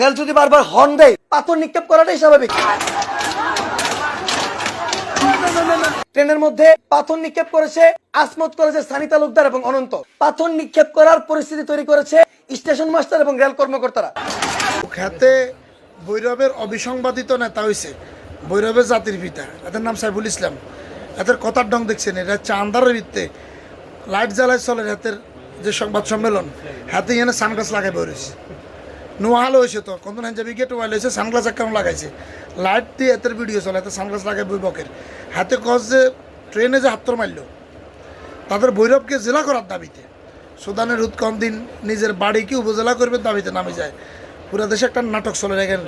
Rail যদি বারবার horn দেয়, পাথর নিক্ষেপ করাটাই স্বাভাবিক। ট্রেনের মধ্যে পাথর নিক্ষেপ করেছে, আসমত করেছে সানি তালুকদার এবং অনন্ত। পাথর নিক্ষেপ করার পরিস্থিতি তৈরি করেছে স্টেশন মাস্টার এবং রেল কর্মকর্তারা। খ্যাতে ভৈরবের অবিসংবাদিত নেতা হয়েছে বৈরবের জাতির পিতা। এদের নাম সাইফুল ইসলাম। এদের কথার ডং দেখছেন এটা হচ্ছে আন্ধারের ভিত্তে লাইট জ্বালায় চলে হাতের যে সংবাদ সম্মেলন, হাতে এনে সানগ্লাস লাগাই বেরোছে হয়েছে তো। কত না যাবি গেট ওয়াল হয়েছে, সানগ্লাস কেমন লাগাইছে। লাইট দিয়ে এতের ভিডিও চলে, এতে সানগ্লাস লাগাই বই বকের হাতে কস যে ট্রেনে যে হাত্তর মারল, তাদের ভৈরবকে জেলা করার দাবিতে। সুদানের উৎকম দিন নিজের বাড়িকে উপজেলা করবে দাবিতে নামে যায়। পুরো দেশে একটা নাটক চলে এখানে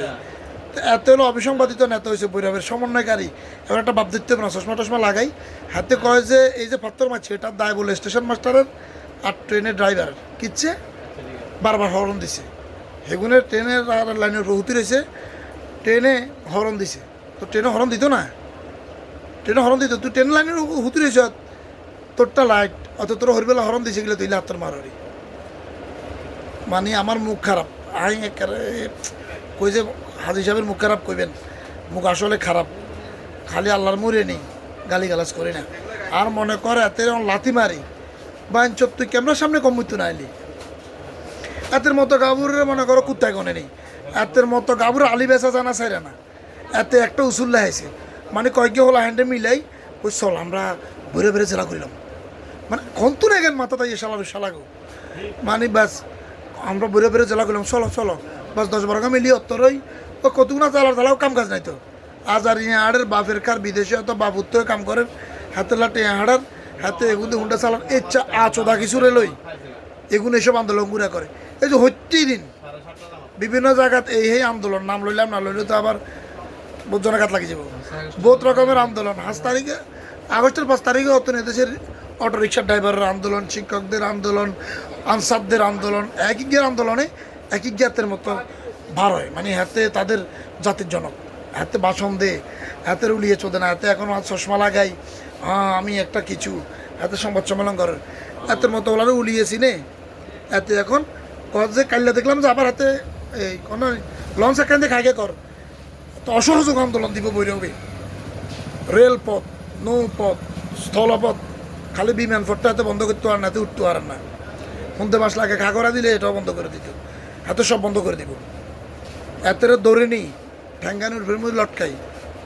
তো এত হলো অবিসংবাদিত নেতা হয়েছে ভৈরবের সমন্বয়কারী। এবার একটা ভাব দিতে না চশমা টশমা লাগাই। হাতে কয় যে এই যে পাত্তর মারছে এটার দায় বলে স্টেশন মাস্টারের আর ট্রেনের ড্রাইভার কিচ্ছে বারবার হরণ দিছে। সেগুনের ট্রেনের লাইনের রহুতি রয়েছে ট্রেনে হরন দিছে। তো ট্রেনে হরন দিত না? ট্রেনে হরন দিত তুই ট্রেন লাইনের হুতি রয়েছ তোরটা লাইট, অত তোর হরিবেলা হরন দিছে গেলে তুই হাত্তর মারি মানে আমার মুখ খারাপ আই কই যে, হাজি সাহেবের মুখ খারাপ কইবেন মুখ আসলে খারাপ খালি আল্লাহর মুড়ে নেই গালি গালাজ করি না। আর মনে করে এতে লাথি মারি চোপ তুই ক্যামেরার সামনে কম মৃত্যু না এলি এতের মতো গাবুরের মনে করো কুত্তায় গনে নেই। এতের মতো গাবুর আলি বেচা জানা চাইরে না। এতে একটা উসুল লাগাইছে মানে কয়েককে হলো হ্যান্ডে মিলাই ওই চল, আমরা ভরে ভরে জেলা করিলাম। মানে কন্তু না গেন মাথা তাই শালাবে শালাগো মানে ব্যাস আমরা বেরো বেরো জেলা করলাম, চলো চলো। বাস দশ বারো মিলি অত্তরই ও কতগুনা চালার চালাও কাম কাজ নাই তো। আজ আর ইয়ে হাড়ের বাপের কার বিদেশে অত বাবুর তো কাম করেন। হাতে লাটে হাড়ার, হাতে এগুলো হুন্ডা চালান। ইচ্ছা আচোদা কিছু রে লই। এগুলো এসব আন্দোলন করে। এই যে হত্যি দিন। বিভিন্ন জায়গাত এই এই আন্দোলন, নাম লইলাম, না লইলে তো আবার বহুত জনঘাত লাগি যাব। বহুত রকমের আন্দোলন। পাঁচ তারিখে, আগস্টের পাঁচ তারিখে অত দেশের অটো রিক্সা ড্রাইভারের আন্দোলন, শিক্ষকদের আন্দোলন, আনসারদের আন্দোলন এক এক আন্দোলনে এক জাতের মতো ভার হয়। মানে হাতে তাদের জাতির জনক। হাতে বাসন দে হাতের উলিয়ে চোদে না, হাতে এখন চশমা লাগাই। হ্যাঁ আমি একটা কিছু, হাতে সংবাদ সম্মেলন করে হাতের মতো ওলারে উলিয়েছি নে। এতে এখন কত যে কাল্লা দেখলাম যে আবার হাতে, এই, কোনো, লঞ্চ এখান থেকে খাইকে কর। তো অসহযোগ আন্দোলন দিব বৈরবে রেলপথ নৌপথ স্থলপথ খালি বিমান পথটা এত বন্ধ করতে আর না এতে উঠতে আর না। শুনতে মাস লাগে খাগড়া দিলে এটাও বন্ধ করে দিত। এত সব বন্ধ করে দিব। এতের দৌড়ে নি ঠ্যাঙ্গানুর ফের মধ্যে লটকাই।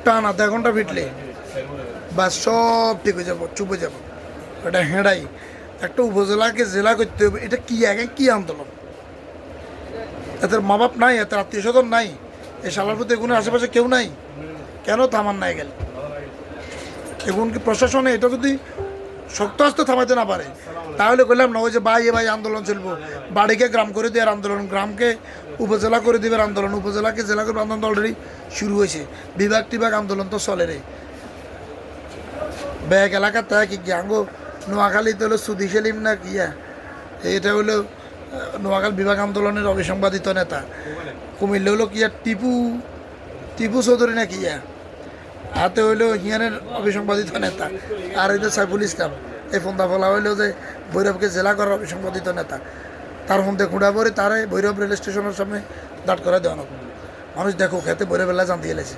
টান আধা ঘণ্টা ফিটলে। বা সব ঠিক হয়ে যাব, চুপ হয়ে যাব। এটা হেঁড়াই। একটা উপজেলাকে জেলা করতে হবে, এটা কি আগে কি আন্দোলন? এদের মা বাপ নাই, এদের আত্মীয় স্বজন নাই, এই শালার প্রতি এগুলোর আশেপাশে কেউ নাই? কেন থামান নাই গেল? এখন কি প্রশাসনে এটা যদি শক্ত হস্তে থামাইতে না পারে, তাহলে কইলাম না, ওই যে ভাই, এ ভাই আন্দোলন চলবো। বাড়িকে গ্রাম করে দেওয়ার আন্দোলন, গ্রামকে উপজেলা করে দেবার আন্দোলন, উপজেলাকে জেলা করবে আন্দোলন অলরেডি শুরু হয়েছে। বিভাগ টিভাগ আন্দোলন তো চলে রে। ব্যাগ এলাকা তাই কি আঙ্গো? নোয়াখালীতে হলো সুদি সেলিম না কিয়া এটা হলো নোয়াখালী বিভাগ আন্দোলনের অবিসংবাদিত নেতা। কুমিল্লা হলো কিয়া টিপু টিপু চৌধুরী না কিয়া হাতে হইল হিয়ানের অবিসংবাদিত নেতা। আর যে সাইফুল ইসলাম। এই ফোনটা বলা হইল যে ভৈরবকে জেলা করার অবিসংবাদিত নেতা। তার ফোনতে খুঁড়া পরে তারে ভৈরব রেল স্টেশনের সামনে দাঁড় করে দেওয়ানো। মানুষ দেখো, খেতে ভৈরব এলা জানতে গেলেছে।